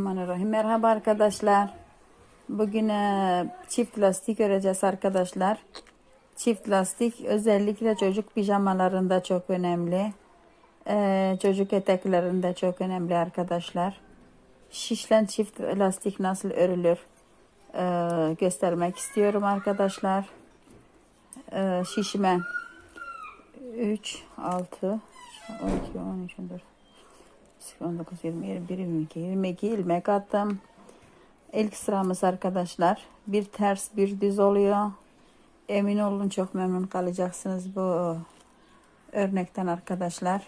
Bismillahirrahmanirrahim. Merhaba arkadaşlar. Bugün çift lastik öreceğiz arkadaşlar. Çift lastik özellikle çocuk pijamalarında çok önemli. E, çocuk eteklerinde çok önemli arkadaşlar. Şişlen çift lastik nasıl örülür e, göstermek istiyorum arkadaşlar. E, şişme 3, 6, 12, 13, 14, 19, 20, 21, 22, 22 ilmek attım. İlk sıramız arkadaşlar. Bir ters bir düz oluyor. Emin olun çok memnun kalacaksınız bu örnekten arkadaşlar.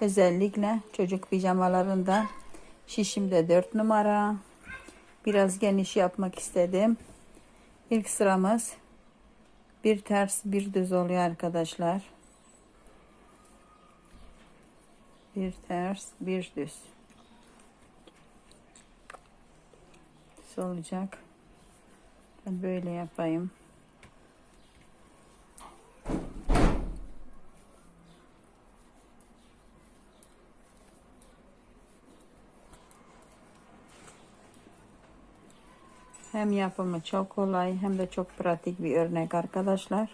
Özellikle çocuk pijamalarında şişimde 4 numara. Biraz geniş yapmak istedim. İlk sıramız bir ters bir düz oluyor arkadaşlar. Bir ters bir düz. Düz olacak. Ben böyle yapayım. Hem yapımı çok kolay hem de çok pratik bir örnek arkadaşlar.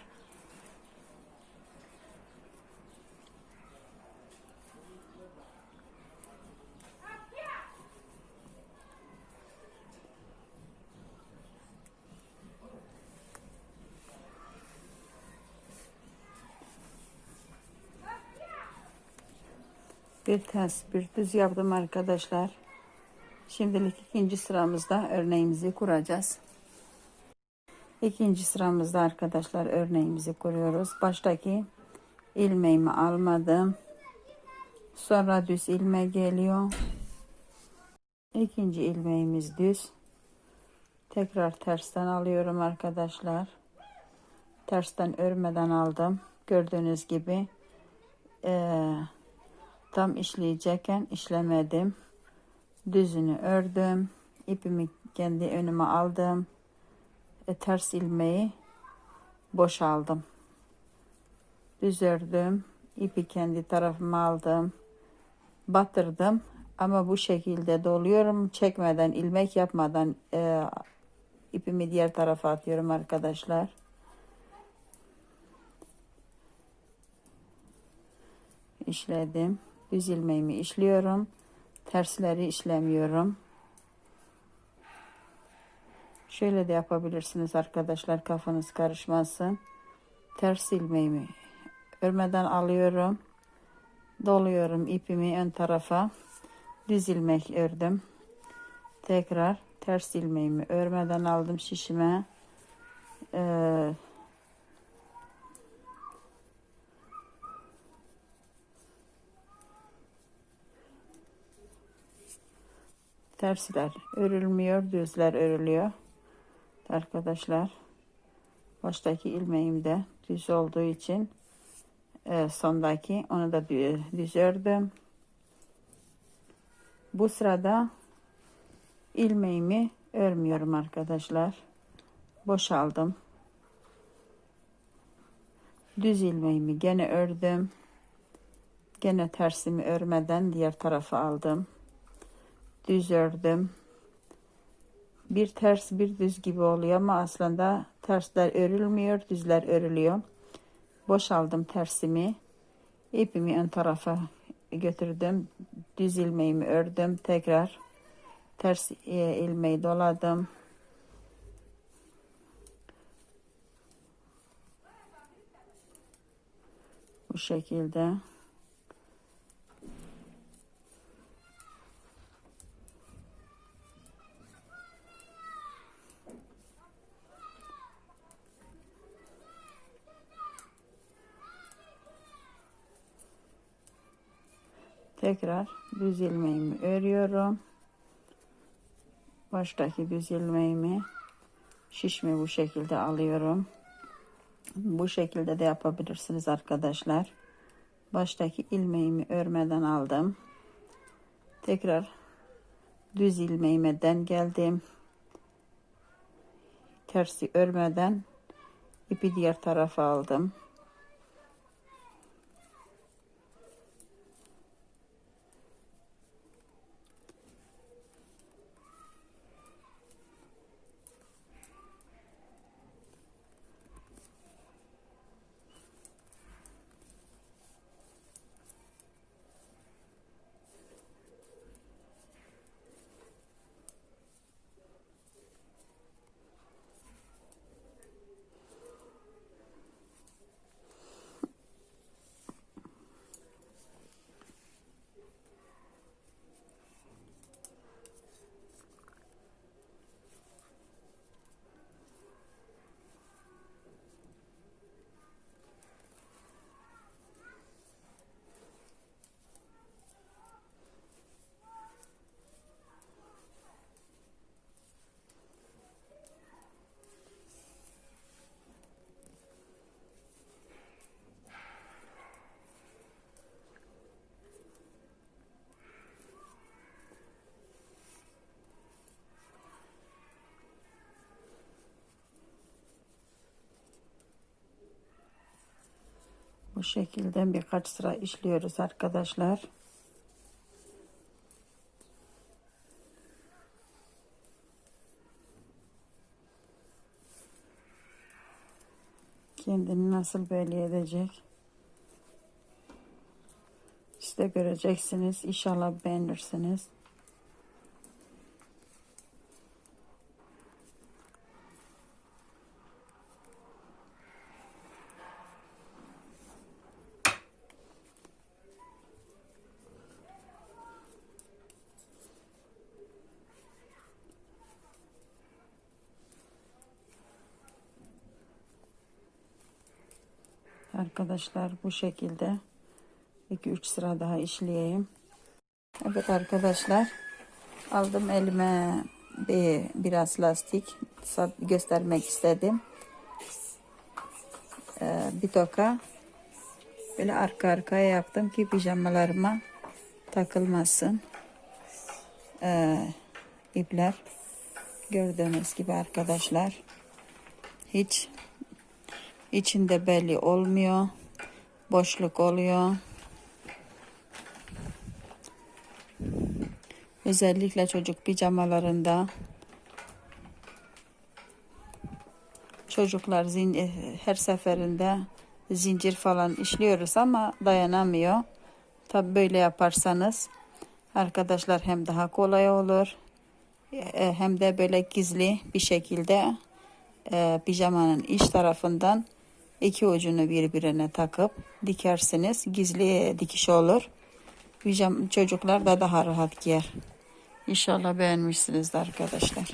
Bir ters bir düz yaptım arkadaşlar. Şimdilik ikinci sıramızda örneğimizi kuracağız. İkinci sıramızda arkadaşlar örneğimizi kuruyoruz. Baştaki ilmeğimi almadım. Sonra düz ilmek geliyor. İkinci ilmeğimiz düz. Tekrar tersten alıyorum arkadaşlar. Tersten örmeden aldım. Gördüğünüz gibi eee, tam işleyecekken işlemedim düzünü ördüm. ipimi kendi önüme aldım. E, ters ilmeği boşaldım. Düz ördüm. ipi kendi tarafıma aldım. Batırdım. Ama bu şekilde doluyorum. Çekmeden, ilmek yapmadan e, ipimi diğer tarafa atıyorum arkadaşlar. işledim. Düz ilmeğimi işliyorum tersleri işlemiyorum. Şöyle de yapabilirsiniz arkadaşlar kafanız karışmasın. Ters ilmeğimi örmeden alıyorum. Doluyorum ipimi ön tarafa. Düz ilmek ördüm. Tekrar ters ilmeğimi örmeden aldım şişime. Ee, tersler örülmüyor, düzler örülüyor. Arkadaşlar baştaki ilmeğim de düz olduğu için e, sondaki onu da düz ördüm. Bu sırada ilmeğimi örmüyorum arkadaşlar. Boşaldım. Düz ilmeğimi gene ördüm. Gene tersimi örmeden diğer tarafa aldım düz ördüm. Bir ters bir düz gibi oluyor ama aslında tersler örülmüyor, düzler örülüyor. Boşaldım tersimi. ipimi ön tarafa götürdüm. Düz ilmeğimi ördüm. Tekrar ters e, ilmeği doladım. Bu şekilde. Tekrar düz ilmeğimi örüyorum. Baştaki düz ilmeğimi şişme bu şekilde alıyorum. Bu şekilde de yapabilirsiniz arkadaşlar. Baştaki ilmeğimi örmeden aldım. Tekrar düz ilmeğime den geldim. Tersi örmeden ipi diğer tarafa aldım. Bu şekilde birkaç sıra işliyoruz arkadaşlar. Kendini nasıl belli edecek? De göreceksiniz. İnşallah beğenirsiniz. Arkadaşlar bu şekilde 2-3 sıra daha işleyeyim. Evet arkadaşlar aldım elime bir biraz lastik göstermek istedim. Ee, bir toka böyle arka arkaya yaptım ki pijamalarıma takılmasın. Ee, ipler gördüğünüz gibi arkadaşlar hiç içinde belli olmuyor. Boşluk oluyor. Özellikle çocuk pijamalarında çocuklar e, her seferinde zincir falan işliyoruz ama dayanamıyor. Tabi böyle yaparsanız arkadaşlar hem daha kolay olur e, hem de böyle gizli bir şekilde e, pijamanın iç tarafından iki ucunu birbirine takıp dikersiniz. Gizli dikiş olur. Çocuklar da daha rahat giyer. İnşallah beğenmişsinizdir arkadaşlar.